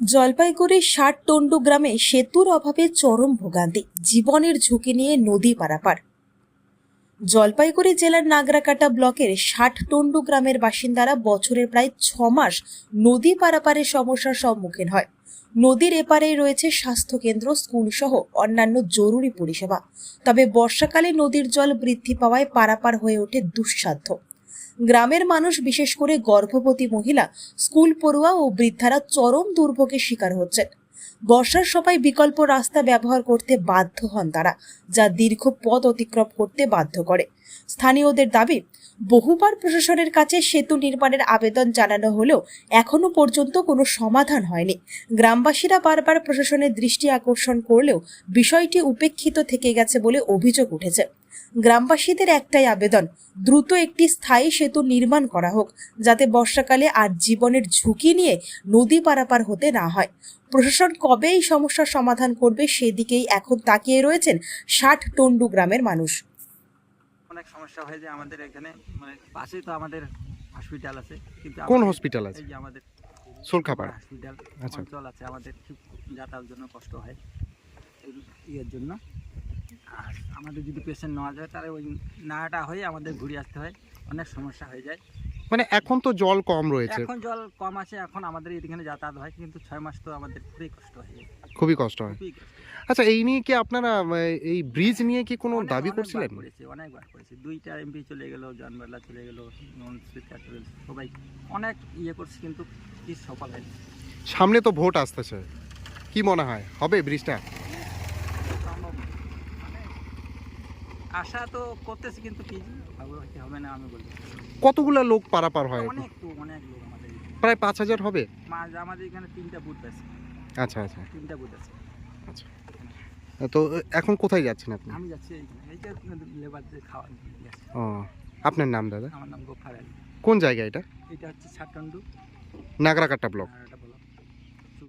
জলপাইগুড়ির টন্ডু গ্রামে সেতুর অভাবে চরম ভোগান্তি, জীবনের ঝুঁকি নিয়ে নদী পারাপার। জলপাইগুড়ি জেলার নাগরাকাটা ব্লকের ষাট টন্ডু গ্রামের বাসিন্দারা বছরের প্রায় ছ মাস নদী পারাপারের সমস্যার সম্মুখীন হয়। নদীর এপারে রয়েছে স্বাস্থ্যকেন্দ্র স্কুল সহ অন্যান্য জরুরি পরিষেবা। তবে বর্ষাকালে নদীর জল বৃদ্ধি পাওয়ায় পারাপার হয়ে ওঠে দুঃসাধ্য। গ্রামের মানুষ, বিশেষ করে গর্ভবতী মহিলা, স্কুল পড়ুয়া ও বৃদ্ধারা চরম দুর্ভোগের শিকার হচ্ছেন। বর্ষার সময় বিকল্প রাস্তা ব্যবহার করতে বাধ্য হন তারা, যা দীর্ঘ পথ অতিক্রম করতে বাধ্য করে। স্থানীয়দের দাবি, বহুবার প্রশাসনের কাছে সেতু নির্মাণের আবেদন জানানো হলেও এখনও পর্যন্ত কোনো সমাধান হয়নি। গ্রামবাসীরা বারবার প্রশাসনের দৃষ্টি আকর্ষণ করলেও বিষয়টি উপেক্ষিত থেকে গেছে বলে অভিযোগ উঠেছে। গ্রামবাসীদের একটাই আবেদন দ্রুত একটি স্থায়ী সেতু নির্মাণ করা হোক যাতে বর্ষাকালে আর জীবনের ঝুঁকি নিয়ে নদী পারাপার হতে না হয়। প্রশাসন কবে এই সমস্যার সমাধান করবে সেদিকেই এখন তাকিয়ে রয়েছেন ষাট টন্ডু গ্রামের মানুষ। অনেক সমস্যা হয়ে যায় আমাদের এখানে মানে পাশেই তো আমাদের হসপিটাল আছে কিন্তু কোন হসপিটাল আছে? এই আমাদের সোলখাপাড়া। হসপিটাল আচ্ছা। অঞ্চল আছে আমাদের যাতায়াতের জন্য কষ্ট হয় ইয়ের জন্য। আর আমাদের যদি পেশেন্ট নেওয়া যায় তাহলে ওই নাটা হয়ে আমাদের ঘুরে আসতে হয়। অনেক সমস্যা হয়ে যায়। মানে এখন তো জল কম রয়েছে। এখন জল কম আছে এখন আমাদের এখানে যাতায়াত হয় কিন্তু ছয় মাস তো আমাদের খুবই কষ্ট হয়ে যায় খুবই কষ্ট হয়। আচ্ছা এই নিয়ে কি আপনারা এই ব্রিজ নিয়ে কি কোনো দাবি করছিলেন? করেছি অনেকবার করেছি। দুইটা এমপি চলে গেল জনবেলা চলে গেল নন স্পিকার চলে সবাই অনেক ইয়ে করছে কিন্তু কি সফল হয়নি। সামনে তো ভোট আসতেছে। কি মনে হয়? হবে ব্রিজটা সম্ভব না। মানে আশা তো করতেছি কিন্তু কি হবে না আমি বলব কতগুলা লোক পারাপার হয় অনেক তো অনেক লোক আমাদের প্রায় পাঁচ হাজার হবে? আমাদের এখানে তিনটা বুথ আছে। আচ্ছা আচ্ছা। তিনটা বুথ আছে। আচ্ছা। তো এখন কোথায় যাচ্ছেন আপনি? আমি যাচ্ছি এইখানে। এইটা লেবারদের খাওয়া ও আপনার নাম দাদা? আমার নাম গোফার কোন জায়গা এটা? এটা হচ্ছে ছাটন্ডু নাগরাকাটা ব্লক।